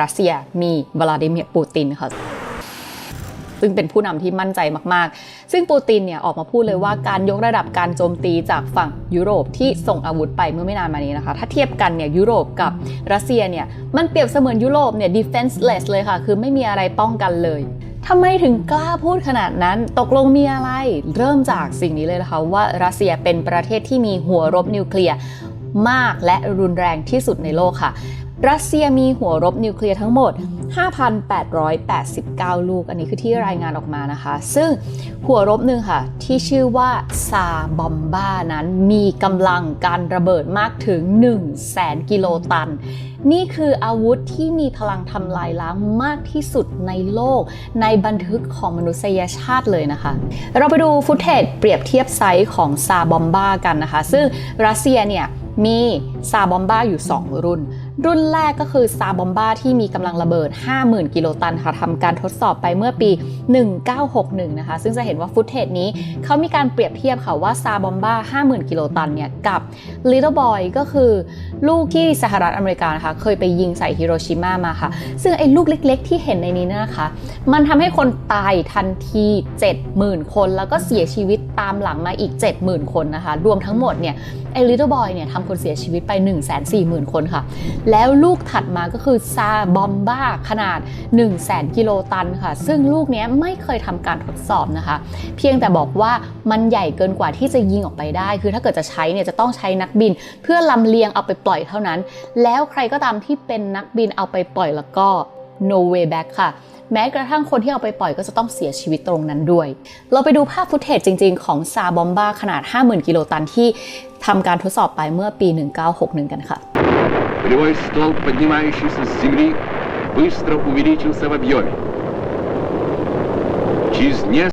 รัสเซียมีวลาดิเมียร์ปูตินค่ะซึ่งเป็นผู้นำที่มั่นใจมาก ๆ ซึ่งปูตินเนี่ยออกมาพูดเลยว่าการยกระดับการโจมตีจากฝั่งยุโรปที่ส่งอาวุธไปเมื่อไม่นานมานี้นะคะ ถ้าเทียบกันเนี่ยยุโรปกับรัสเซียเนี่ยมันเปรียบเสมือนยุโรปเนี่ย defenseless เลยค่ะ คือไม่มีอะไรป้องกันเลยทำไมถึงกล้าพูดขนาดนั้น ตกลงมีอะไร เริ่มจากสิ่งนี้เลยนะคะว่ารัสเซียเป็นประเทศที่มีหัวรบนิวเคลียร์มากและรุนแรงที่สุดในโลกค่ะ รัสเซียมีหัวรบนิวเคลียร์ทั้งหมด 5,889 ลูก อันนี้คือที่รายงานออกมานะคะ ซึ่งหัวรบหนึ่งค่ะ ที่ชื่อว่าซาบอมบ้านั้นมีกำลังการระเบิดมากถึง 1 0 0 0 0แสนกิโลตัน นี่คืออาวุธที่มีพลังทำลายล้างมากที่สุดในโลก ในบันทึกของมนุษยชาติเลยนะคะ เราไปดูฟุตเทจเปรียบเทียบไซส์ของซาบอมบ้ากันนะคะ ซึ่งรัสเซียเนี่ยมีซาบอมบ้าอยู่ 2 รุ่น รุ่นแรกก็คือซาบอมบ้าที่มีกำลังระเบิด 50,000 กิโลตันค่ะทำการทดสอบไปเมื่อปี 1961 นะคะ ซึ่งจะเห็นว่าฟุตเทจนี้เขามีการเปรียบเทียบค่ะว่าซาบอมบ้า 50,000 กิโลตันเนี่ยกับ Little Boy ก็คือลูกที่สหรัฐอเมริกานะคะเคยไปยิงใส่ฮิโรชิมามาค่ะ ซึ่งไอ้ลูกเล็ก ๆ ที่เห็นในนี้นะคะมันทำให้คนตายทันที 70,000 คน แล้วก็เสียชีวิตตามหลังมาอีก 70,000 คนนะคะ รวมทั้งหมดเนี่ยไอ้ Little Boy เนี่ยทำคนเสียชีวิตไป 140,000 คนค่ะแล้วลูกถัดมาก็คือซาบอมบ้าขนาด 1 0 0 0 0แกิโลตันค่ะ ซึ่งลูกนี้ไม่เคยทำการทดสอบนะคะ เพียงแต่บอกว่ามันใหญ่เกินกว่าที่จะยิงออกไปได้ คือถ้าเกิดจะใช้เนี่ยจะต้องใช้นักบิน เพื่อลำเลียงเอาไปปล่อยเท่านั้น แล้วใครก็ตามที่เป็นนักบินเอาไปปล่อยแล้วก็ no way back ค่ะแม้กระทั่งคนที่เอาไปปล่อยก็จะต้องเสียชีวิตตรงนั้นด้วย เราไปดูภาพฟุตเทจจริง ๆ ของซาบอมบ้าขนาด 50,000 กิโลตันที่ทำการทดสอบไปเมื่อปี 1961 กันค่ะ Полевой столб, поднимающийся с земли, быстро увеличился в объеме. Через несколько